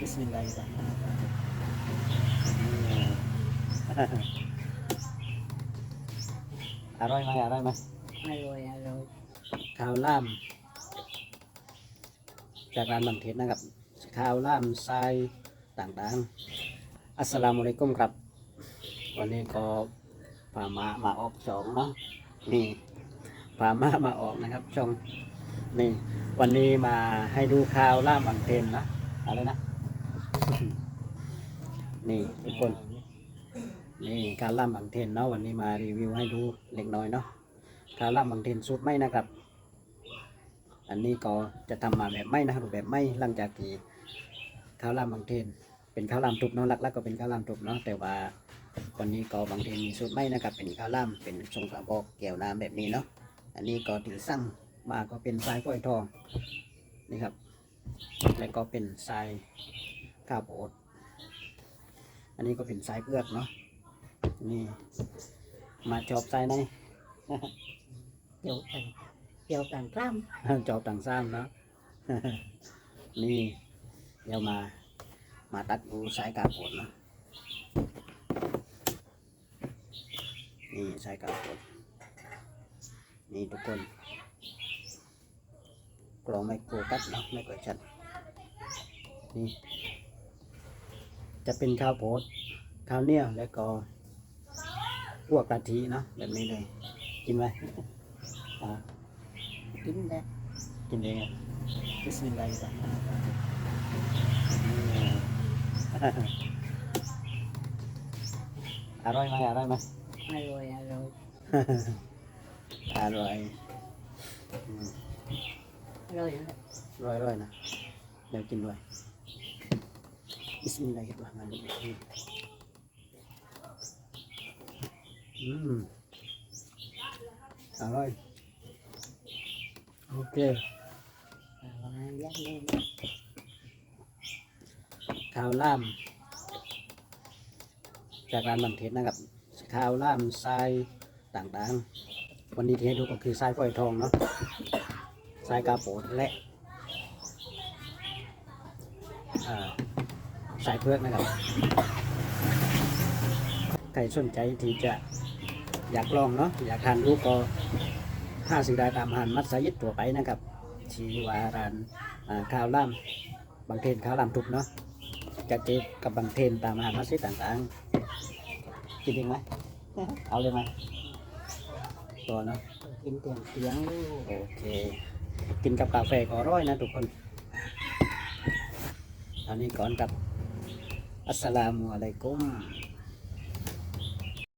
Bismillahirrahmanirrahim. อร่อยไหมอร่อยไหมอร่อยอร่อยข้าวล่าม จากร้านบางเทศนะครับ ข้าวล่ามทรายต่างๆ อัสสลามุอะลัยกุมครับ วันนี้ก็พามามาออกสองเนาะนี่พามามาออกนะครับช่องนี่วันนี้มาให้ดูข้าวล่ามบางเทนนะอะไรนะ นี่ทุกคน นี่ข้าวล่าบางเทนเนาะวันนี้มารีวิวให้ดูเล็กน้อยเนาะข้าวล่าบางเทนสูตรไม่นะครับ อันนี้ก็จะทำมาแบบไม่นะครับแบบไม่หลังจากที่ข้าวล่าบางเทน เป็นข้าวหลามทุบเนาะหลักๆก็เป็นข้าวหลามทุบเนาะแต่ว่าวันนี้ก็บางเทีมีสูตรไม่นะครับ เป็นข้าวหลามเป็นทรงกระบอกแก้วน้ำแบบนี้เนาะอันนี้ก็ถือสั่งมาก็เป็นทรายก้อยทองนี่ครับ แล้วก็เป็นทรายข้าวโพด อันนี้ก็เป็นทรายเปลือกเนาะนี่มาจอบทรายในเดี๋ยวกันเดี๋ยวกันกล้ามจอบต่างซ้ำเนาะนี่เดี๋ยวมามาตัดดูสายกาบผลนะนี่สายกาบผลนี่ทุกคนกลองไม่โกกัดเนาะไม่ก่อยชัดนี่ จะเป็นข้าวโพดข้าวเหนียวแล้วก็พวกกะทิเนาะแบบนี้เลย กินไหมอ่ากินได้กินเองอะ Bismillahirrahmanirrahim. อร่อยไหมอร่อยไหมอร่อยอร่อยอร่อยอืมอร่อยนะอร่อยอร่อยนะเดี๋ยวกินด้วย บิสมิลลาฮิรเราะห์มานิรเราะฮีมอืมอร่อยโอเคข้าวล่ามจากร้านบางเทศนะครับข้าวล่ามทรายต่างๆ วันนี้ที่ให้ดูก็คือทรายก้อยทองเนาะทรายกาโปดและอ่า สายเพือกนะครับใครสนใจที่จะอยากลองเนาะอยากทานรูปก็ห้าสิได้ตามอาหารมัสยิดตัวไปนะครับชีวาร้านอ่าข้าวล่ามบางเทนข้าวล่ามทุบเนาะจะเจอกับบางเทนตามอาหารมัสยิดต่างๆกินเองไหมเอาเลยไหมตัวเนาะกินเตียงเตียงลูกโอเค กินกับกาแฟก็อร่อยนะทุกคนตอนนี้ก่อนกับ อัส